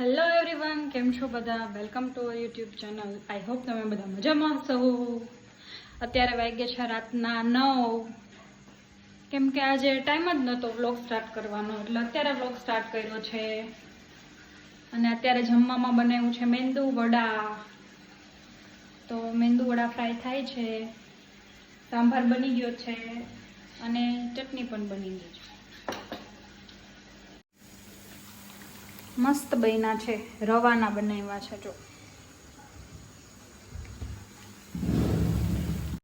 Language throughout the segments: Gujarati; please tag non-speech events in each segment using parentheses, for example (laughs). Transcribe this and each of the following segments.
હેલો એવરીવન કેમ છો બધા? Welcome to our YouTube channel I hope તમે બધા મજામાં હશો અત્યારે વાગ્યા છે રાતના નવ. કેમ કે આજે ટાઈમ જ નહોતો વ્લોગ સ્ટાર્ટ કરવાનો, એટલે અત્યારે વ્લોગ સ્ટાર્ટ કર્યો છે. અને અત્યારે જમવામાં બનાવ્યું છે મેંદુ વડા. તો મેંદુ વડા ફ્રાય થાય છે. સાંભાર બની ગયો છે અને ચટણી પણ બની ગઈ છે. મસ્ત બન્યા છે, રવાના બનાવ્યા છે જો.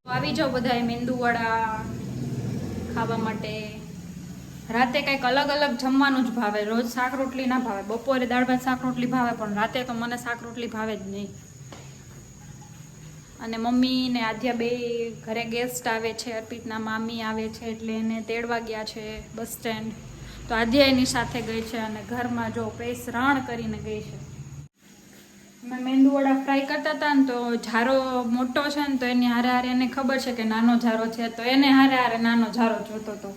આવી જાઓ બધાએ મેંદુવડા ખાવા માટે. રાતે કંઈક અલગ અલગ જમવાનું જ ભાવે. રોજ શાક રોટલી ના ભાવે. બપોરે દાળ ભાત, શાક રોટલી ભાવે, પણ રાતે તો મને શાક રોટલી ભાવે જ નહીં. અને મમ્મી ને આધ્યા બે ઘરે ગેસ્ટ આવે છે, અર્પિતના મામી આવે છે, એટલે એને તેડવા ગયા છે બસ સ્ટેન્ડ. તો આધ્યા એની સાથે ગઈ છે અને ઘરમાં જો પેસ રણ કરીને ગઈ છે. મેં મેંદુવડા ફ્રાય કરતા હતા ને તો ઝારો મોટો છે ને તો એની હારે હારે એને ખબર છે કે નાનો ઝારો છે, તો એને હારે હારે નાનો ઝારો જોતો હતો.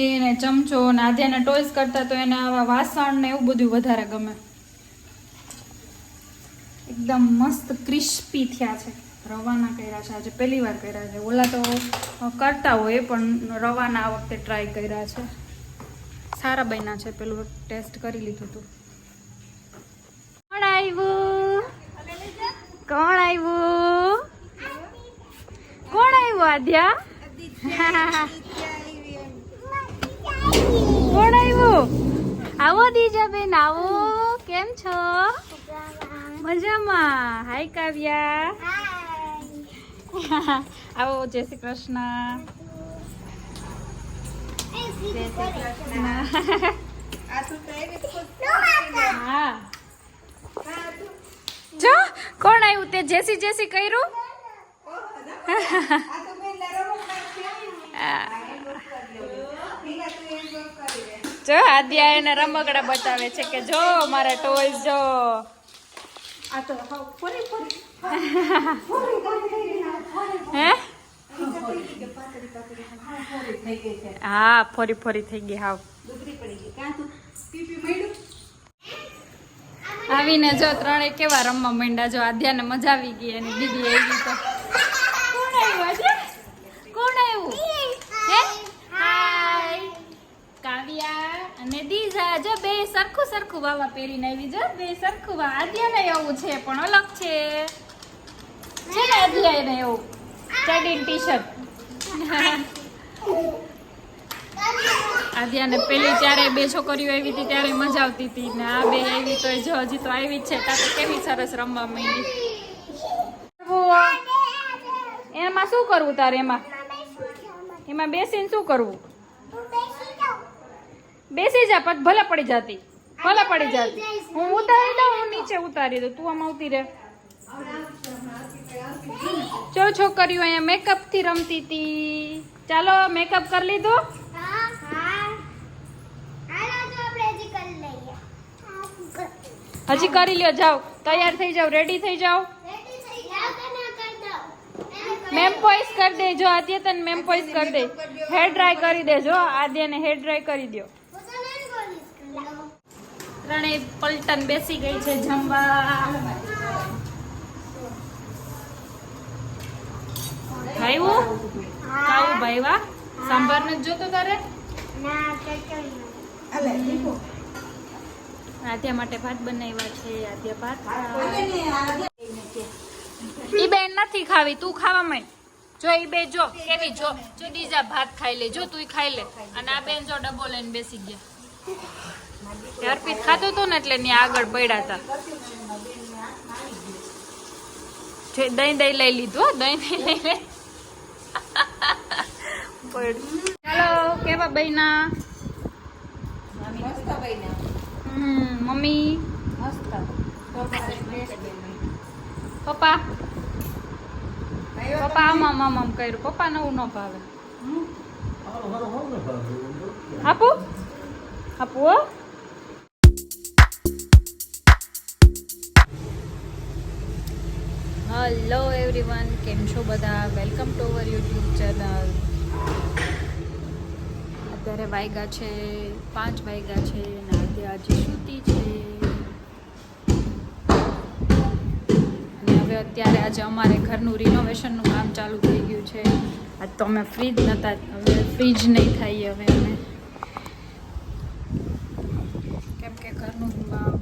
એને ચમચો ને આધ્યાને ટોયસ કરતા તો એને આવા વાસણ ને એવું બધું વધારે ગમે. એકદમ મસ્ત ક્રિસ્પી થયા છે. રવાના કર્યા છે. આજે પહેલી વાર કર્યા છે. ઓલા તો કરતા હોય પણ રવાના આ વખતે ટ્રાય કર્યા છે. સારા બન્યા છે. પેલું ટેસ્ટ કરી લીધું હતું કોણ આવ્યું? કોણ આવ્યું? કોણ આવ્યું, આદ્યા? કોણ આવ્યું? આવો દીજાબેન, આવો. કેમ છો? મજામાં. હાય કાવ્યા. આવો જય શ્રી કૃષ્ણ જો કોણ આવ્યું તે જેસી જેસી કર્યું જો આદ્યા એને રમકડા બતાવે છે કે જો મારા ટોય જો. હે? હા ફરી ફરી થઈ ગઈ હાવ. આવીને જો ત્રણે કેવા રમવા માંડ્યા જો આધ્યાને મજા આવી ગઈ અને દીદી આવી તો. કોણ આવ્યું કોણ આવ્યું? હે? હાય કાવ્યા અને દીજા જો બે સરખું સરખું વાવા પહેરીને આવી જો બે સરખું વા આદ્યાને એવું છે પણ અલગ છે. છે ને આદ્યાને એવું? ચડીને ટી શર્ટ આદ્યાને પેલી ત્યારે બે છોકરીઓ આવી હતી, ત્યારે મજા આવતી હતી ને આ બે આવી તો જો હજી તો આવી જ છે, તા તો કેવી સરસ રમવા માંડી. એમાં શું કરવું તારે એમાં? એમાં બેસીને શું કરવું? બેસી જા પછી ભલે પડી જાતી, ભલે પડી જાતી. હું ઉતારી દઉં, હું નીચે ઉતારી દઉં, તું આમાં ઉતી રે. જો છોકરીઓ અહીંયા મેકઅપથી રમતી હતી ચાલો મેકઅપ કરી લીધું? હજી કરી લ્યો, જાઓ. તૈયાર થઈ જાઓ રેડી થઈ જાઓ. મેમ પોઈસ કરી દેજો આદ્ય તને મેમ પોઈસ કરી દે. હેર ડ્રાય કરી દેજો આદ્યને હેર ડ્રાય કરી દો ત્રણેય પલટન બેસી ગઈ છે જમવા. ખાયું ખાવું ભાઈ વાહ. સાંભાર નથી જોતો તારે? આદ્યા માટે ભાત બનાવ્યા છે આદ્યા ભાત. ઈ બેન નથી ખાવી તું ખાવા માંડ. જો ઈ બે જો કેવી જો. જો દીજા ભાત ખાઈ લે જો તું ખાઈ લે. અને આ બેન જો ડબ્બો લઈને બેસી ગયા. અર્પિત ખાતો હતો ને એટલે ની આગળ પડ્યા હતા દહીં દહીં લઈ લીધું દહીં દહીં લઈ લે. પડ્યું. ચાલો કેવા બહેના? હમ મમ્મી? પપ્પા પપ્પા? આમ આમ આમ આમ કર્યું. પપ્પા નવું ન ભાવે. આપું? આપું હો. હલો એવરીવન કેમ છો બધા? Welcome to our YouTube channel અત્યારે વાગ્યા છે, પાંચ વાગ્યા છે, અને આજે સૂતી છે. અને હવે અત્યારે આજે અમારે ઘરનું રિનોવેશનનું કામ ચાલુ થઈ ગયું છે. આજ તો અમે ફ્રીજ નહોતા હવે ફ્રીજ નહીં થાય હવે અમે. કેમ કે ઘરનું,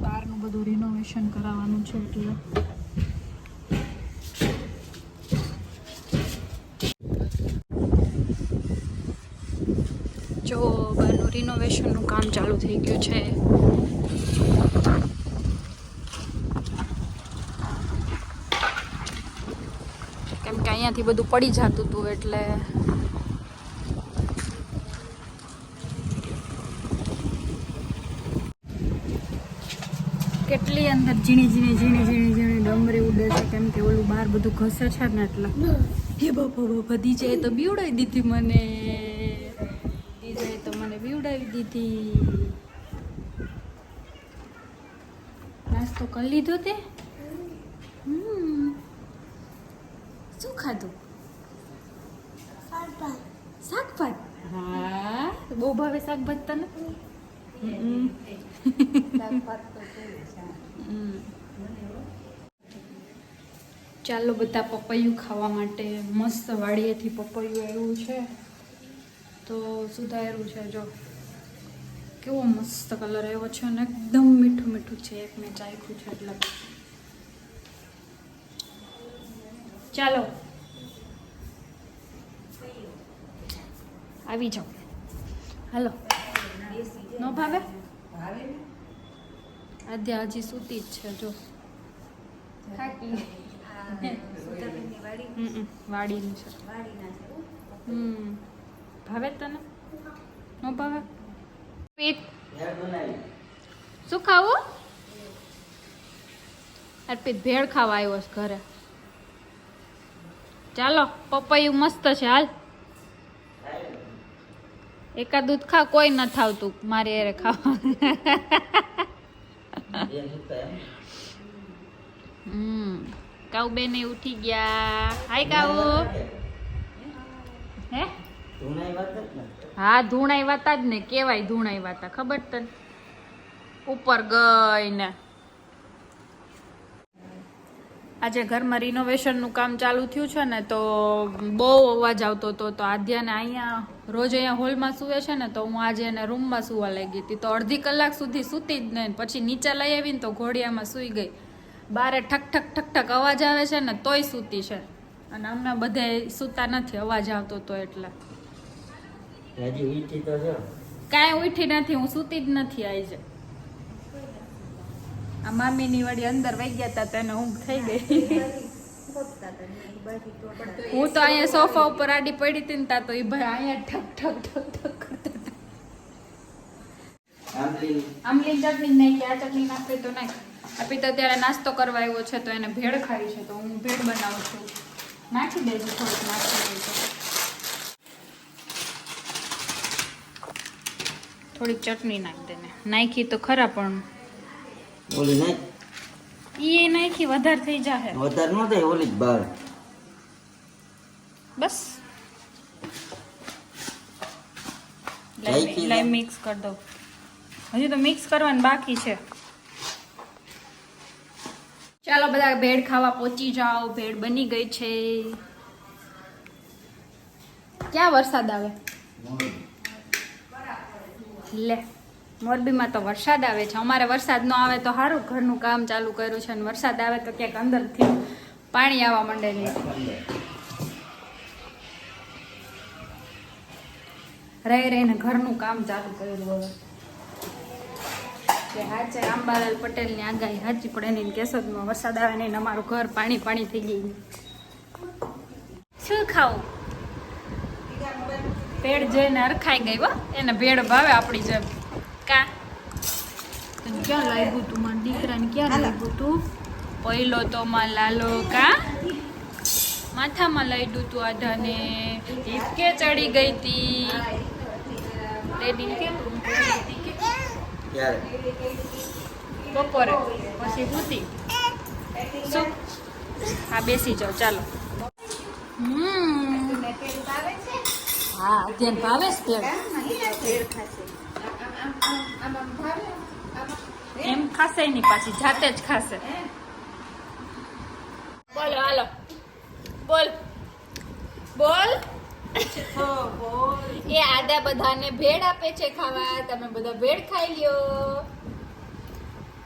બહારનું બધું રિનોવેશન કરાવવાનું છે એટલે જો બહારનું રિનોવેશનનું કામ ચાલુ થઈ ગયું છે. કેમ કે અહીંયાથી બધું પડી જતું હતું એટલે કેટલી અંદર ઝીણી ઝીણી ઝીણી ઝીણી ઝીણી ડમરી ઉડે છે, કેમ કે ઓલું બહાર બધું ઘસે છે ને એટલે. હે બાપા બાપા, દીજે તો બીવડાવી દીધી મને. મને બીવડાવી દીધી. નાસ્તો કરી લીધો તે? શું ખાધું? શાકભાત. હા. બહુ ભાવે શાકભાત તને. ચાલો બધા પપૈયું ખાવા માટે મસ્ત વાડીએથી પપૈયું આવ્યું છે. તો સુધાર્યું છે જો. કેવો મસ્ત કલર આવ્યો છે અને એકદમ મીઠું મીઠું છે. એક મેં ચાખ્યું છે એટલે. ચાલો. આવી જાઓ. હાલો. ન ભાવે? આદ્યા હજી સૂતી જ છે જો. વાડીનું છે. હમ. ભાવે તને? ન ભાવે? પેટ શું ખાવું? અર્પિત ભેળ ખાવા આવ્યો છે ઘરે. ચાલો પપૈયું મસ્ત છે હાલ. એકાદ દૂધ ખા કોઈ ન થાવતું. મારે એરે ખાવા હમ કાઉ બેન ઉઠી ગયા. હાય કાઉ. હે? હા, ધૂણાઈ વાતા જ ને કેવાય ધૂણાઈ વાતા ખબર તને? ઉપર ગઈ ને આજે ઘરમાં રિનોવેશનનું કામ ચાલુ થયું છે ને, તો બહુ અવાજ આવતો હતો. તો આધ્યાને અહીંયા, રોજ અહીંયા હોલમાં સૂવે છે ને, તો હું આજે એને રૂમમાં સૂવા લઈ ગઈ હતી. તો અડધી કલાક સુધી સૂતી જ નહીં. પછી નીચે લઈ આવીને તો ઘોડિયામાં સૂઈ ગઈ. બારે ઠક ઠક ઠક ઠક અવાજ આવે છે ને, તોય સૂતી છે. અને હમણાં બધે સૂતા નથી, અવાજ આવતો તો એટલે. હજી વીટી તો જો કાંઈ ઉઠી નથી હું સૂતી જ નથી આજે આ મામીની વળી અંદર વહી ગયા હતા તેને ઊંઘ થઈ ગઈ. હું તો અહીંયા સોફા ઉપર આડી પડી હતી ને તા તો એ ભાઈ અહીંયા ઠક ઠક ઠક ઠક કરતા આમલી ચટણી નહીં કે આ ચટણી નાખી તો નાખ. આપી તો અત્યારે નાસ્તો કરવા આવ્યો છે તો એને ભેળ ખાવી છે તો હું ભેળ બનાવું છું. નાખી દેજો થોડુંક નાખી દેજો. થોડીક ચટણી નાખી દેને નાખી તો ખરા પણ ઓલી નાખ. ઈ નાખી વધારે થઈ જાહે. વધારે ન થાય ઓલી જ બાર. બસ. લાઈ મિક્સ કરી દઉં. હજી તો મિક્સ કરવાનું બાકી છે. ચાલો બધા ભેળ ખાવા પહોંચી જાઓ. ભેળ બની ગઈ છે. ક્યાં વરસાદ આવે? લે, મોરબીમાં તો વરસાદ આવે છે. અમારે વરસાદ ન આવે તો સારું ઘરનું કામ ચાલુ કર્યું છે અને વરસાદ આવે તો ક્યાંક અંદરથી પાણી આવવા માંડે નહીં રહી રહીને ઘરનું કામ ચાલુ કર્યું હવે. કે હાચે આંબાલાલ પટેલની આગાહી હાચી પડે નહીં કેશોદમાં વરસાદ આવે નહીં અમારું ઘર પાણી પાણી થઈ ગયું. શું ખાવું? ભેળ જઈને હરખાઈ ગઈ હો એને ભેળ ભાવે આપણી જેમ. કા? ક્યાં લાગ્યું તું? મારા દીકરાને ક્યાં લાગ્યું તું? પહેલો તો માં લાલો કા? માથામાં લઈ તું આધાને. હિપકે ચડી ગઈ તી. લેડી કે તું ચડી હતી બપોરે. પછી ભૂતી શું? હા બેસી જાઓ ચાલો. હમ. હા જેને ભાવે એમ ખાશે નહીં પાછી જાતે જ ખાશે. બોલો હાલો. બોલ. બોલ. એ આદા બધાને ભેળ આપે છે ખાવા. તમે બધા ભેળ ખાઈ લ્યો.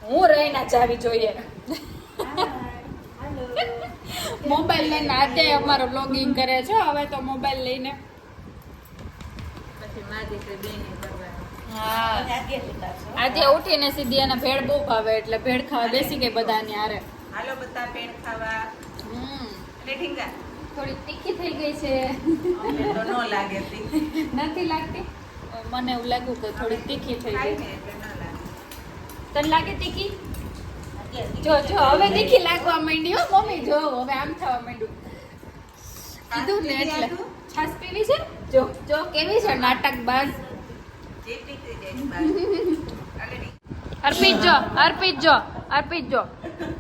હું રહીને જાવી જોઈએ. મોબાઈલ લઈને આજે અમારો બ્લોગિંગ કરે છે. હવે તો મોબાઈલ લઈને આજે ઉઠીને સીધી એને ભેળ બહુ ભાવે એટલે ભેળ ખાવા બેસી ગઈ બધાની આરે હાલો બધા ભેળ ખાવા. હમ. એટલે ઢીંગા. થોડી તીખી થઈ ગઈ છે. ન લાગે નથી લાગતી? મને એવું લાગ્યું કે થોડી તીખી થઈ ગઈ. ને એટલે ન લાગે. તને લાગે તીખી? જો જો હવે તીખી લાગવા માંડી હો મમ્મી જો હવે આમ થવા માંડ્યું. કીધું ને એટલે. છાસ પીવી છે જો જો કેવી છે નાટક બાજ. અર્પિત જો અર્પિત જો અર્પિત જો.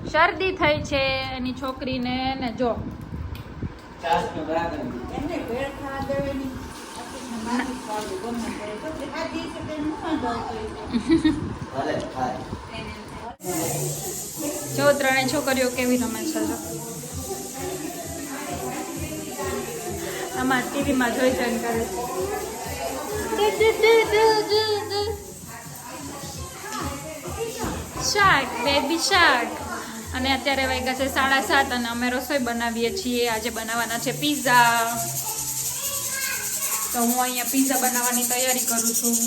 શરદી થઈ છે એની છોકરીને ને જો. જો ત્રણેય છોકરીઓ કેવી રમે છે જો. આમાં ટીવીમાં જોઈ જોઈને કરે શાક, બેબી શાક. અને અત્યારે વાગ્યા છે સાડા સાત અને અમે રસોઈ બનાવીએ છીએ. આજે બનાવવાના છે પીઝા તો હું અહીંયા પીઝા બનાવવાની તૈયારી કરું છું.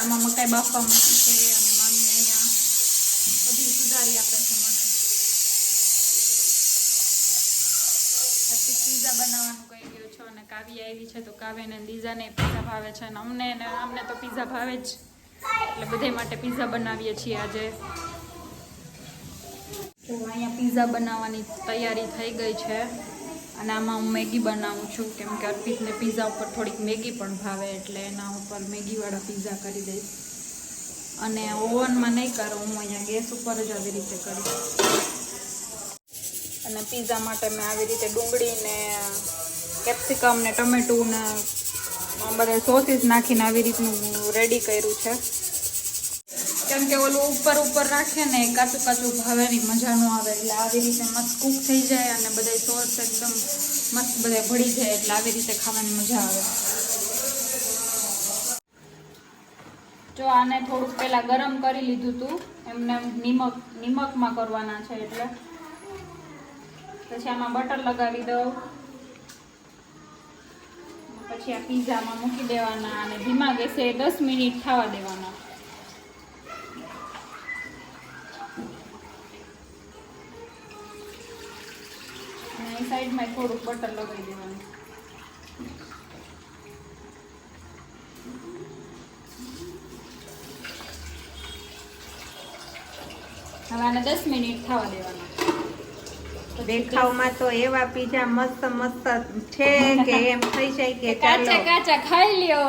આમાં મકાઈ બાફવા મૂકી છે અને મામી અહીંયા બધી સુધારી આપે છે મને આજથી પીઝા બનાવવાનું કહી ગયું છું અને કાવ્ય આવી છે તો કાવ્યને ને લીઝાને પીઝા ભાવે છે અને અમને ને અમને તો પીઝા ભાવે જ. એટલે બધા માટે પીઝા બનાવીએ છીએ આજે. તો અહીંયા પીઝા બનાવવાની તૈયારી થઈ ગઈ છે. અને આમાં હું મેગી બનાવું છું, કેમ કે અર્પિતને પીઝા ઉપર થોડીક મેગી પણ ભાવે એટલે એના ઉપર મેગીવાળા પીઝા કરી દઈશ. અને ઓવનમાં નહીં કરું, હું અહીંયા ગેસ ઉપર જ આવી રીતે કરીશ. અને પીઝા માટે મેં આવી રીતે ડુંગળી ને કેપ્સિકમ ને ટમેટું ને બધા સોસીસ નાખીને આવી રીતનું રેડી કર્યું છે. કેમ કે ઓલું ઉપર ઉપર રાખે ને કાચું કાચું ભાવેની મજા ન આવે, એટલે આવી રીતે મસ્ત કૂક થઈ જાય અને બધા સોસ એકદમ મસ્ત બધા ભળી જાય, એટલે આવી રીતે ખાવાની મજા આવે. જો આને થોડુંક પહેલા ગરમ કરી લીધું હતું એમને નિમક, નિમકમાં કરવાના છે એટલે. પછી આમાં બટર લગાવી દઉં. પછી આ પીઝામાં મૂકી દેવાના અને ધીમા ગેસે દસ મિનિટ થવા દેવાના. અને એ સાઈડમાં થોડુંક બટર લગાવી દેવાનું. હવે આને દસ મિનિટ થવા દેવાના. દેખાવમાં તો એવા પીઝા મસ્ત મસ્ત છે કે એમ થઈ જાય કે કાચા કાચા ખાઈ લ્યો.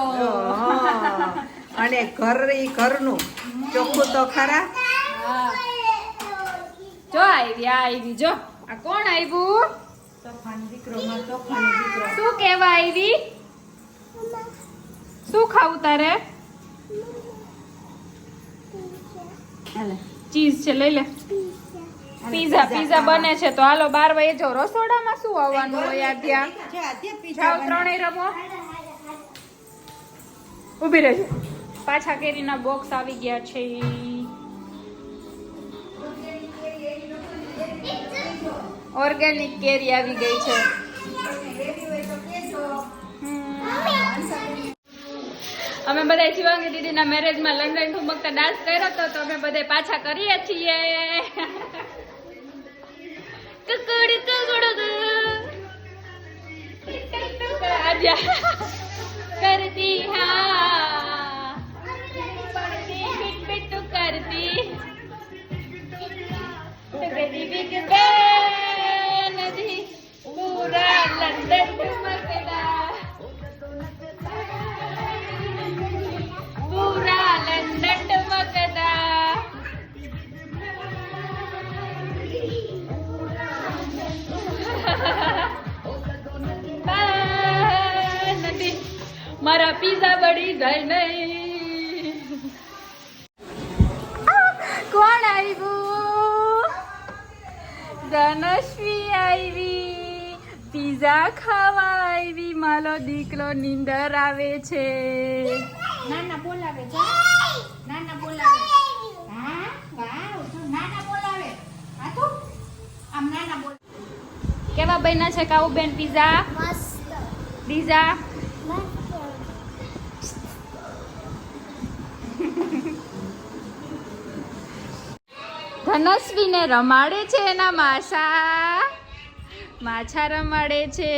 અને ઘર ઈ ઘરનું ચોખ્ખું તો ખરા. જો આવી આ આવી જો. આ કોણ આવ્યું શું કેવા આવી શું ખાવું તારે? ચીઝ છે લઈ લે. પીઝા પીઝા બને છે તો હાલો બાર વાગે જો રસોડામાં શું આવવાનું હોય આધ્યા જાઓ ત્રણેય રમો. ઊભી રહેજો. પાછા કેરીના બોક્સ આવી ગયા છે. ઓર્ગેનિક કેરી આવી ગઈ છે. અમે બધા શિવાંગી દીદીના મેરેજમાં લંડન ઠુમકતા ડાન્સ કર્યો હતો તો અમે બધા પાછા કરીએ છીએ. કુકુડ કુકુડ આજા કરતી હા પડતી પીટ પીટ કરતી કદી બિગ બેન દી દીકરો નીંદર આવે છે. નાના બોલાવે છે? નાના બોલાવે. હા? વાવ નાના બોલાવે. આ તો? આમ નાના બોલ. કેવા બન્યા છે કાઉ બેન પીઝા? પીઝા? ધનસ્વીને રમાડે છે એના માછા માછા રમાડે છે.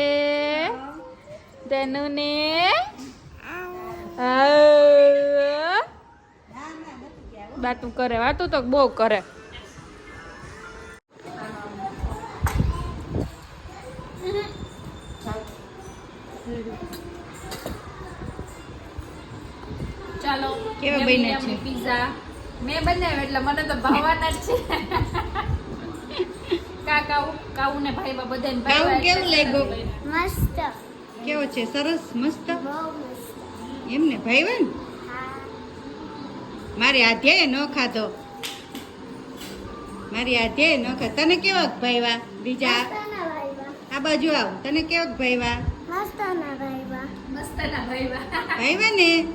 તેનુને? બાતું કરે વાતું તો બહુ કરે. ચાલો કેવા બન્યા છે? પીઝા મેં બનાવ્યો એટલે મને તો ભાવવાના જ છે. કા કાઉ ને ભાઈ બધાને ભાઈ કેવું લાગ્યું? મસ્ત. કેવો છે? સરસ? મસ્ત? એમ ને ભાઈ ને હા મારી આધ્યાય ન ખાધો. મારી આધ્યાય ન ખા તને કેવાક ભાઈવા? બીજા? આ બાજુ આવ. તને કેવાક ભાઈવા? ભાઈવા. ને?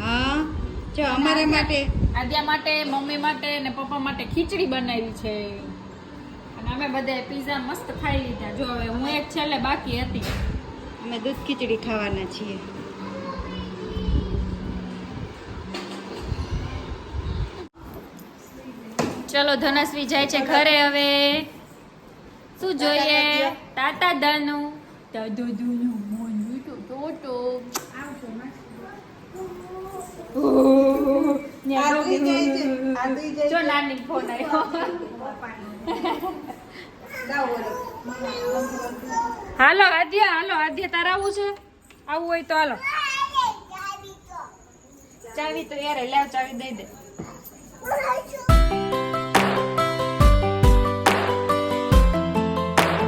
હા. જો અમારા માટે આદ્યા માટે મમ્મી માટે ને પપ્પા માટે ખીચડી બનાવી છે. અને અમે બધા પીઝા મસ્ત ખાઈ લીધા. જો હવે હું એક છેલ્લે બાકી હતી. અમે દૂધ ખીચડી ખાવાના છીએ. ચલો ધનશ્રી જાય છે ઘરે હવે. શું જોઈએ? તાતા દાનું દાદુ દુનું મોનું તો ટોટો. જો નાની ફોન આવ્યો (laughs) હાલો, આદ્ય હાલો, આદ્ય, તારે આવું છે? આવું હોય તો હાલો. ચાવી તો યાર લાવ ચાવી દઈ દે.